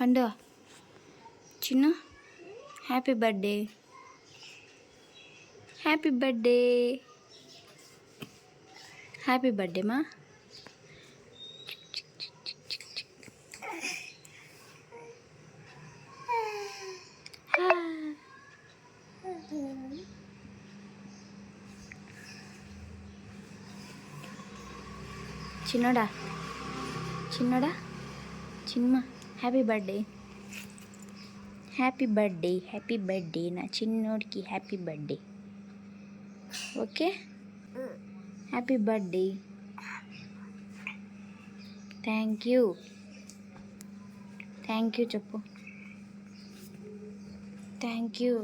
పండు చిన్న happy birthday. Happy birthday. Happy birthday మా. చిన్నడా? చిన్నడా? చిన్న happy birthday happy birthday happy birthday నా చిన్నోడికి happy birthday okay happy birthday thank you thank you చెప్పు thank you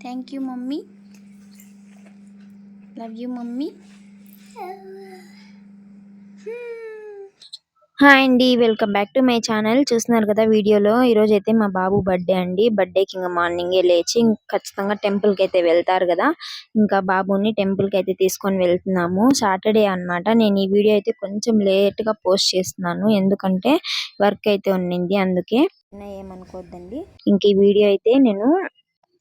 thank you mummy love you mummy hi అండి welcome back to my channel. చూస్తున్నారు కదా వీడియోలో? ఈరోజు అయితే మా బాబు బర్త్డే అండి. బర్త్డేకి ఇంకా మార్నింగే లేచి ఖచ్చితంగా టెంపుల్కి అయితే వెళ్తారు కదా. ఇంకా బాబుని టెంపుల్కి అయితే తీసుకొని వెళ్తున్నాము. సాటర్డే అన్నమాట. నేను ఈ వీడియో అయితే కొంచెం లేట్గా పోస్ట్ చేస్తున్నాను. ఎందుకంటే వర్క్ అయితే ఉన్నింది అందుకే. ఏమనుకోవద్దండి ఇంక ఈ వీడియో అయితే నేను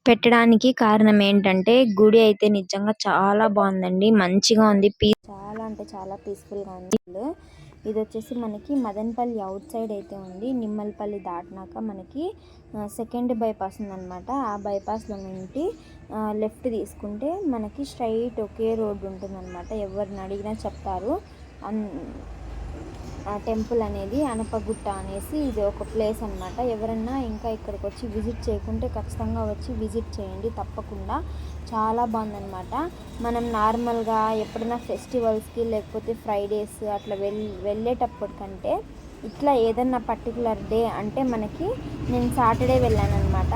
పెట్టడానికి కారణం ఏంటంటే గుడి అయితే నిజంగా చాలా బాగుందండి. మంచిగా ఉంది. పీస్ చాలా అంటే చాలా పీస్ఫుల్గా ఉంది. ఇది వచ్చేసి మనకి మదనపల్లి అవుట్ సైడ్ అయితే ఉంది. నిమ్మలపల్లి దాటినాక మనకి సెకండ్ బైపాస్ ఉందన్నమాట. ఆ బైపాస్లో నుండి లెఫ్ట్ తీసుకుంటే మనకి స్ట్రైట్ ఒకే రోడ్డు ఉంటుందన్నమాట. ఎవరిని అడిగినా చెప్తారు. అన్ ఆ టెంపుల్ అనేది అనపగుట్ట అనేసి ఇది ఒక ప్లేస్ అన్నమాట. ఎవరన్నా ఇంకా ఇక్కడికి వచ్చి విజిట్ చేయకుంటే ఖచ్చితంగా వచ్చి విజిట్ చేయండి తప్పకుండా. చాలా బాగుందనమాట మనం నార్మల్గా ఎప్పుడైనా ఫెస్టివల్స్కి లేకపోతే ఫ్రైడేస్ అట్లా వెళ్ వెళ్ళేటప్పటికంటే ఇట్లా ఏదన్నా పర్టికులర్ డే అంటే మనకి నేను సాటర్డే వెళ్ళానమాట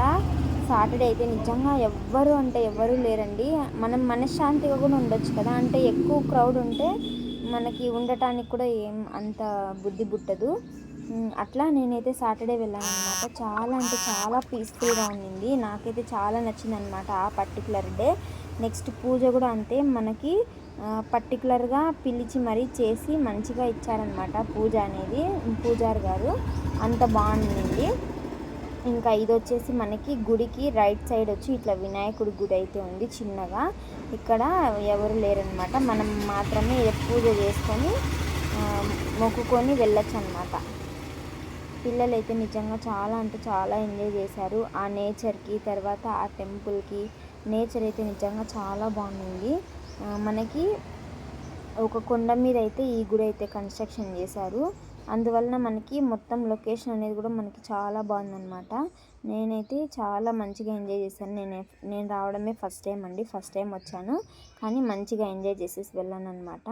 సాటర్డే అయితే నిజంగా ఎవ్వరు అంటే ఎవ్వరూ లేరండి. మనం మనశ్శాంతిగా కూడా ఉండొచ్చు కదా. అంటే ఎక్కువ క్రౌడ్ ఉంటే మనకి ఉండటానికి కూడా ఏం అంత బుద్ధి పుట్టదు. అట్లా నేనైతే సాటర్డే వెళ్ళాను అనమాట చాలా అంటే చాలా పీస్ఫుల్గా ఉండింది. నాకైతే చాలా నచ్చింది అనమాట ఆ పర్టికులర్ డే. నెక్స్ట్ పూజ కూడా అంతే. మనకి పర్టికులర్గా పిలిచి మరీ చేసి మంచిగా ఇచ్చారనమాట పూజ అనేది. పూజారి గారు అంత బాగుండింది. ఇంకా ఇది వచ్చేసి మనకి గుడికి రైట్ సైడ్ వచ్చి ఇట్లా వినాయకుడి గుడి అయితే ఉంది చిన్నగా. ఇక్కడ ఎవరు లేరనమాట మనం మాత్రమే పూజ చేసుకొని మొక్కుకొని వెళ్ళొచ్చు అనమాట పిల్లలు అయితే నిజంగా చాలా అంటే చాలా ఎంజాయ్ చేశారు. ఆ నేచర్కి తర్వాత ఆ టెంపుల్కి నేచర్ అయితే నిజంగా చాలా బాగుంది. మనకి ఒక కొండ మీద అయితే ఈ గుడి అయితే కన్స్ట్రక్షన్ చేశారు. అందువలన మనకి మొత్తం లొకేషన్ అనేది కూడా మనకి చాలా బాగుందన్నమాట. నేనైతే చాలా మంచిగా ఎంజాయ్ చేశాను. నేను నేను రావడమే ఫస్ట్ టైం అండి. ఫస్ట్ టైం వచ్చాను. కానీ మంచిగా ఎంజాయ్ చేసేసి వెళ్ళాను అనమాట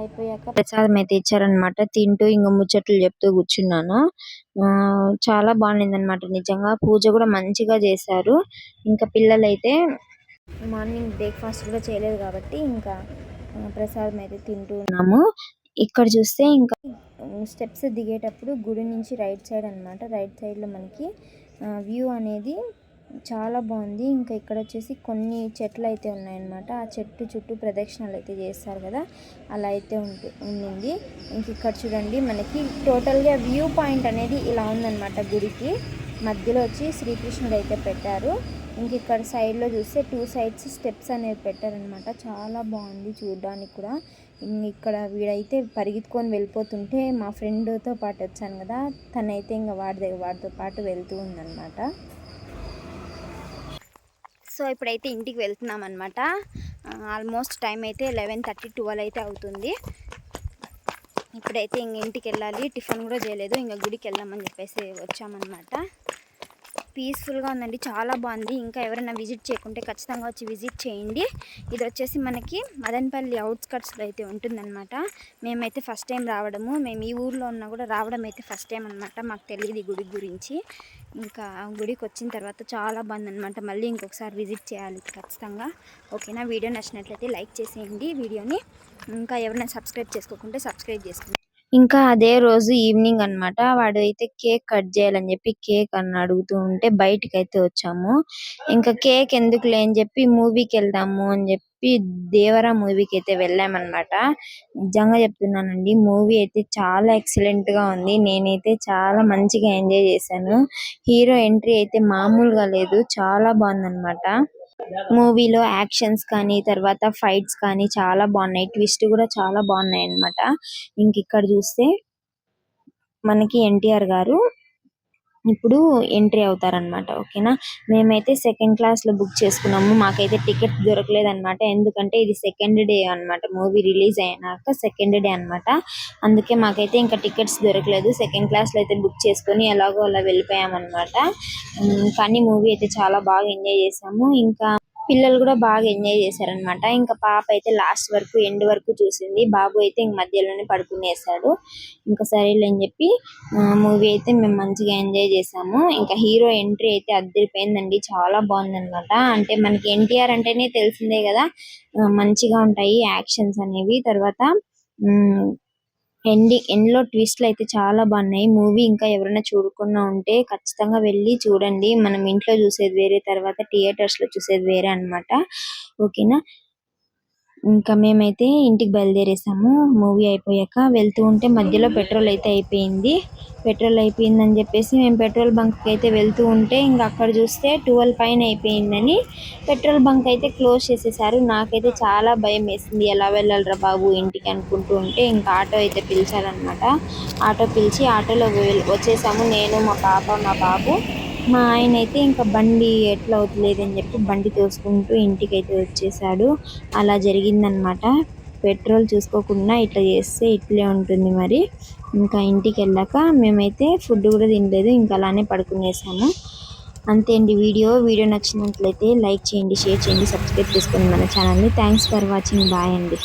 అయిపోయాక ప్రసాదం అయితే ఇచ్చారనమాట తింటూ ఇంకా ముచ్చట్లు చెప్తూ కూర్చున్నాను. ఆ చాలా బాగుంది అనమాట నిజంగా పూజ కూడా మంచిగా చేశారు. ఇంకా పిల్లలైతే మార్నింగ్ బ్రేక్ఫాస్ట్ కూడా చేయలేదు కాబట్టి ఇంకా ప్రసాదం అయితే తింటూ ఉన్నాము. ఇక్కడ చూస్తే ఇంకా స్టెప్స్ దిగేటప్పుడు గుడి నుంచి రైట్ సైడ్ అన్నమాట. రైట్ సైడ్లో మనకి వ్యూ అనేది చాలా బాగుంది. ఇంకా ఇక్కడ వచ్చేసి కొన్ని చెట్లు అయితే ఉన్నాయన్నమాట. ఆ చెట్టు చుట్టూ ప్రదక్షిణలు అయితే చేస్తారు కదా. అలా అయితే ఉంటు ఉండింది. ఇంక ఇక్కడ చూడండి మనకి టోటల్గా వ్యూ పాయింట్ అనేది ఇలా ఉందన్నమాట గుడికి. మధ్యలో వచ్చి శ్రీకృష్ణుడు అయితే పెట్టారు. ఇంక ఇక్కడ సైడ్లో చూస్తే టూ సైడ్స్ స్టెప్స్ అనేది పెట్టారనమాట చాలా బాగుంది చూడడానికి కూడా. ఇక్కడ వీడైతే పరిగెత్తుకొని వెళ్ళిపోతుంటే మా ఫ్రెండ్తో పాటు వచ్చాను కదా. తనైతే ఇంకా వాడి వాడితో పాటు వెళ్తూ ఉందన్నమాట. సో ఇప్పుడైతే ఇంటికి వెళ్తున్నాం అనమాట ఆల్మోస్ట్ టైం అయితే లెవెన్ థర్టీ ట్వెల్వ్ అయితే అవుతుంది. ఇప్పుడైతే ఇంక ఇంటికి వెళ్ళాలి. టిఫిన్ కూడా చేయలేదు. ఇంకా గుడికి వెళ్దామని చెప్పేసి వచ్చామన్నమాట. పీస్ఫుల్గా ఉందండి. చాలా బాగుంది. ఇంకా ఎవరైనా విజిట్ చేయకుంటే ఖచ్చితంగా వచ్చి విజిట్ చేయండి. ఇది వచ్చేసి మనకి మదనపల్లి అవుట్స్కట్స్లో అయితే ఉంటుందన్నమాట. మేమైతే ఫస్ట్ టైం రావడము. మేము ఈ ఊర్లో ఉన్నా కూడా రావడం అయితే ఫస్ట్ టైం అనమాట మాకు తెలియదు ఈ గుడి గురించి. ఇంకా గుడికి వచ్చిన తర్వాత చాలా బాగుంది అనమాట మళ్ళీ ఇంకొకసారి విజిట్ చేయాలి ఖచ్చితంగా. ఓకేనా? వీడియో నచ్చినట్లయితే లైక్ చేసేయండి. వీడియోని ఇంకా ఎవరైనా సబ్స్క్రైబ్ చేసుకోకుంటే సబ్స్క్రైబ్ చేసుకోండి. ఇంకా అదే రోజు ఈవెనింగ్ అన్నమాట. వాడు అయితే కేక్ కట్ చేయాలని చెప్పి కేక్ అని అడుగుతూ ఉంటే బయటికి అయితే వచ్చాము. ఇంకా కేక్ ఎందుకు అని చెప్పి మూవీకి వెళ్దాము అని చెప్పి దేవరా మూవీకి అయితే వెళ్ళామన్నమాట. నిజంగా చెప్తున్నానండి మూవీ అయితే చాలా ఎక్సలెంట్గా ఉంది. నేనైతే చాలా మంచిగా ఎంజాయ్ చేశాను. హీరో ఎంట్రీ అయితే మామూలుగా లేదు చాలా బాగుందన్నమాట. మూవీలో యాక్షన్స్ కానీ తర్వాత ఫైట్స్ కానీ చాలా బాగున్నాయి. ట్విస్ట్ కూడా చాలా బాగున్నాయి అన్నమాట ఇంక ఇక్కడ చూస్తే మనకి ఎన్టీఆర్ గారు ఇప్పుడు ఎంట్రీ అవుతారనమాట ఓకేనా? మేమైతే సెకండ్ క్లాస్లో బుక్ చేసుకున్నాము. మాకైతే టికెట్ దొరకలేదు అనమాట ఎందుకంటే ఇది సెకండ్ డే అన్నమాట. మూవీ రిలీజ్ అయినాక సెకండ్ డే అన్నమాట. అందుకే మాకైతే ఇంకా టికెట్స్ దొరకలేదు. సెకండ్ క్లాస్లో అయితే బుక్ చేసుకొని ఎలాగో అలా వెళ్ళిపోయామన్నమాట. కానీ మూవీ అయితే చాలా బాగా ఎంజాయ్ చేసాము. ఇంకా పిల్లలు కూడా బాగా ఎంజాయ్ చేశారనమాట ఇంకా పాప అయితే లాస్ట్ వరకు ఎండ్ వరకు చూసింది. బాబు అయితే ఇంక మధ్యలోనే పడుకునేసాడు ఇంకా సరేలే అని చెప్పి మూవీ అయితే మేము మంచిగా ఎంజాయ్ చేసాము ఇంకా హీరో ఎంట్రీ అయితే అద్దరిపోయిందండి. చాలా బాగుందనమాట అంటే మనకి ఎన్టీఆర్ అంటేనే తెలిసిందే కదా. మంచిగా ఉంటాయి యాక్షన్స్ అనేవి. తర్వాత ఎండి ఎండ్లో ట్విస్ట్లు అయితే చాలా బాగున్నాయి. మూవీ ఇంకా ఎవరైనా చూడకుండా ఉంటే ఖచ్చితంగా వెళ్ళి చూడండి. మనం ఇంట్లో చూసేది వేరే తర్వాత థియేటర్స్లో చూసేది వేరే అన్నమాట. ఓకేనా? ఇంకా మేమైతే ఇంటికి బయలుదేరేసాము. మూవీ అయిపోయాక వెళ్తూ ఉంటే మధ్యలో పెట్రోల్ అయితే అయిపోయింది. పెట్రోల్ అయిపోయిందని చెప్పేసి మేము పెట్రోల్ బంక్కి అయితే వెళ్తూ ఉంటే ఇంకా అక్కడ చూస్తే ట్వెల్వ్ పైన అయిపోయిందని పెట్రోల్ బంక్ అయితే క్లోజ్ చేసేసారు. నాకైతే చాలా భయం వేసింది. ఎలా వెళ్ళాలిరా బాబు ఇంటికి అనుకుంటూ ఉంటే ఇంకా ఆటో అయితే పిలిచారనమాట ఆటో పిలిచి ఆటోలో వచ్చేసాము. నేను మా పాప మా బాబు మా ఆయన అయితే ఇంకా బండి ఎట్లా అవుతలేదు అని చెప్పి బండి తోసుకుంటూ ఇంటికి అయితే వచ్చేసాడు. అలా జరిగిందనమాట పెట్రోల్ చూసుకోకుండా ఇట్లా చేస్తే ఇట్లే ఉంటుంది మరి. ఇంకా ఇంటికి వెళ్ళాక మేమైతే ఫుడ్ కూడా తినలేదు ఇంకా అలానే పడుకునేసాము. అంతే అండి వీడియో. వీడియో నచ్చినట్లయితే లైక్ చేయండి షేర్ చేయండి సబ్స్క్రైబ్ చేసుకోండి మన ఛానల్ని. Thanks for watching. బాయ్ అండి.